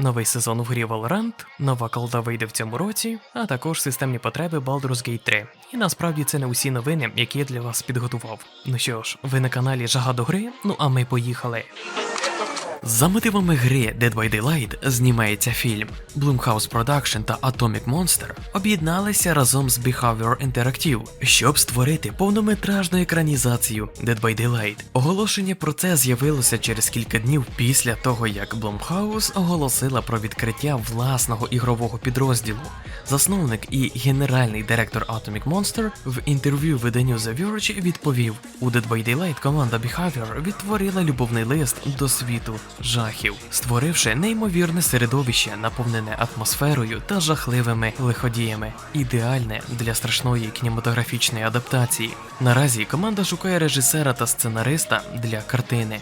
Новий сезон в грі Valorant, нова колда вийде в цьому році, а також системні потреби Baldur's Gate 3. І насправді це не усі новини, які я для вас підготував. Ну що ж, ви на каналі Жага до гри, ну а ми поїхали. За мотивами гри Dead by Daylight знімається фільм. Blumhouse Production та Atomic Monster об'єдналися разом з Behavior Interactive, щоб створити повнометражну екранізацію Dead by Daylight. Оголошення про це з'явилося через кілька днів після того, як Blumhouse оголосила про відкриття власного ігрового підрозділу. Засновник і генеральний директор Atomic Monster в інтерв'ю виданню The Verge відповів: у Dead by Daylight команда Behavior відтворила любовний лист до світу жахів, створивши неймовірне середовище, наповнене атмосферою та жахливими лиходіями, ідеальне для страшної кінематографічної адаптації. Наразі команда шукає режисера та сценариста для картини.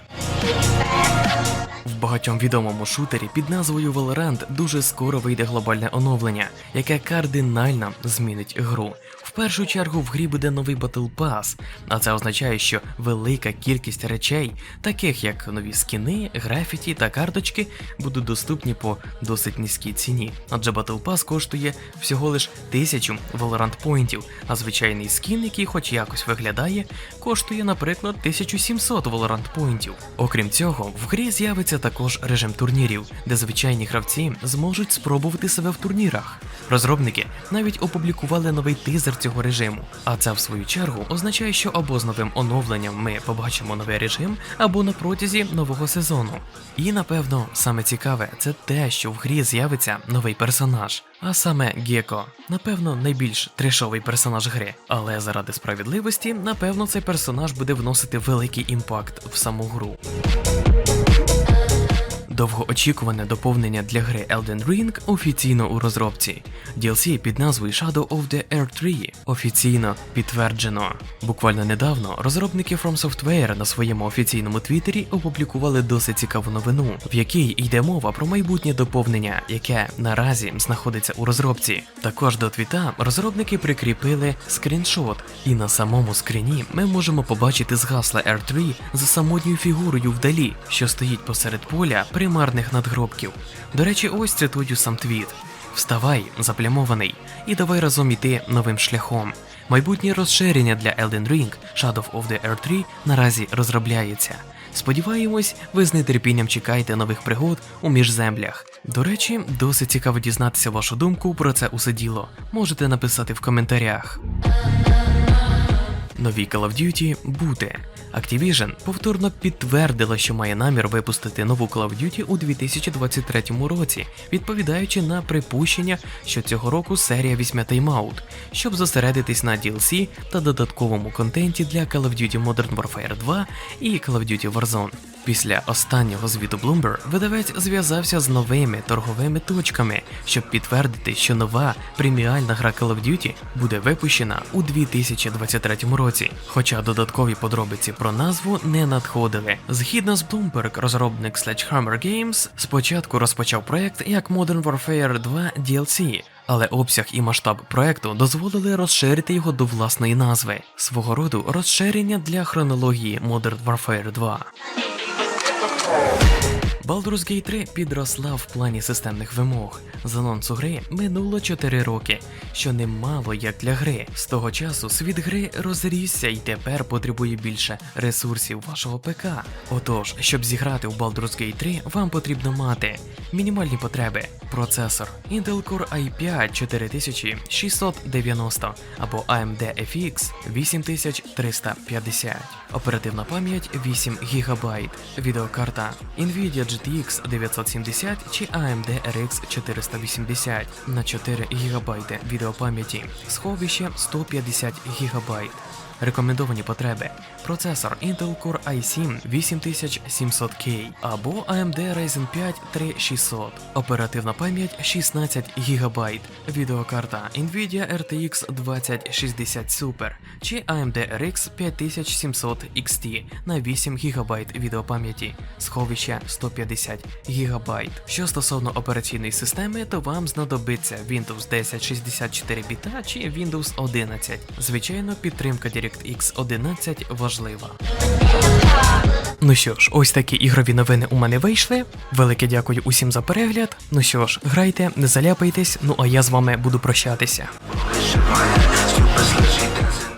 Багатьом відомому шутері під назвою Valorant дуже скоро вийде глобальне оновлення, яке кардинально змінить гру. В першу чергу в грі буде новий Battle Pass, а це означає, що велика кількість речей, таких як нові скіни, графіті та карточки, будуть доступні по досить низькій ціні. Адже Battle Pass коштує всього лиш тисячу Valorant поінтів, а звичайний скін, який хоч якось виглядає, коштує, наприклад, 1700 Valorant поінтів. Окрім цього, в грі з'явиться також режим турнірів, де звичайні гравці зможуть спробувати себе в турнірах. Розробники навіть опублікували новий тизер цього режиму, а це в свою чергу означає, що або з новим оновленням ми побачимо новий режим, або на протязі нового сезону. І напевно саме цікаве це те, що в грі з'явиться новий персонаж, а саме Геко. Напевно, найбільш трешовий персонаж гри. Але заради справедливості, напевно, цей персонаж буде вносити великий імпакт в саму гру. Довгоочікуване доповнення для гри Elden Ring офіційно у розробці. DLC під назвою Shadow of the Earth 3 офіційно підтверджено. Буквально недавно розробники From Software на своєму офіційному твіттері опублікували досить цікаву новину, в якій йде мова про майбутнє доповнення, яке наразі знаходиться у розробці. Також до твіта розробники прикріпили скріншот, і на самому скріні ми можемо побачити згасле R3 за самотньою фігурою вдалі, що стоїть посеред поля примарних надгробків. До речі, ось цитую сам твіт. Вставай, заплямований, і давай разом іти новим шляхом. Майбутнє розширення для Elden Ring Shadow of the Earth 3 наразі розробляється. Сподіваємось, ви з нетерпінням чекаєте нових пригод у міжземлях. До речі, досить цікаво дізнатися вашу думку про це усе діло. Можете написати в коментарях. Нові Call of Duty буде. Activision повторно підтвердила, що має намір випустити нову Call of Duty у 2023 році, відповідаючи на припущення, що цього року серія візьме тайм-аут, щоб зосередитись на DLC та додатковому контенті для Call of Duty Modern Warfare 2 і Call of Duty Warzone. Після останнього звіту Bloomberg видавець зв'язався з новими торговими точками, щоб підтвердити, що нова преміальна гра Call of Duty буде випущена у 2023 році. Хоча додаткові подробиці про назву не надходили. Згідно з Bloomberg, розробник Sledgehammer Games спочатку розпочав проект як Modern Warfare 2 DLC, але обсяг і масштаб проекту дозволили розширити його до власної назви, свого роду розширення для хронології Modern Warfare 2. Baldur's Gate 3 підросла в плані системних вимог. З анонсу гри минуло 4 роки, що немало як для гри. З того часу світ гри розрісся і тепер потребує більше ресурсів вашого ПК. Отож, щоб зіграти у Baldur's Gate 3, вам потрібно мати мінімальні потреби: процесор Intel Core i5 4690 або AMD FX 8350, оперативна пам'ять 8 ГБ, відеокарта Nvidia GTX 970 чи AMD RX 480 на 4 ГБ відеопам'яті, сховище 150 ГБ. Рекомендовані потреби: процесор Intel Core i7 8700K або AMD Ryzen 5 3600, оперативна пам'ять 16 ГБ, відеокарта Nvidia RTX 2060 Super чи AMD RX 5700 XT на 8 ГБ відеопам'яті, сховище 150 ГБ. Що стосовно операційної системи, то вам знадобиться Windows 10 64 біта чи Windows 11. Звичайно, підтримка DirectX 11 важлива. Ну що ж, ось такі ігрові новини у мене вийшли. Велике дякую усім за перегляд. Ну що ж, грайте, не заляпайтесь, ну а я з вами буду прощатися.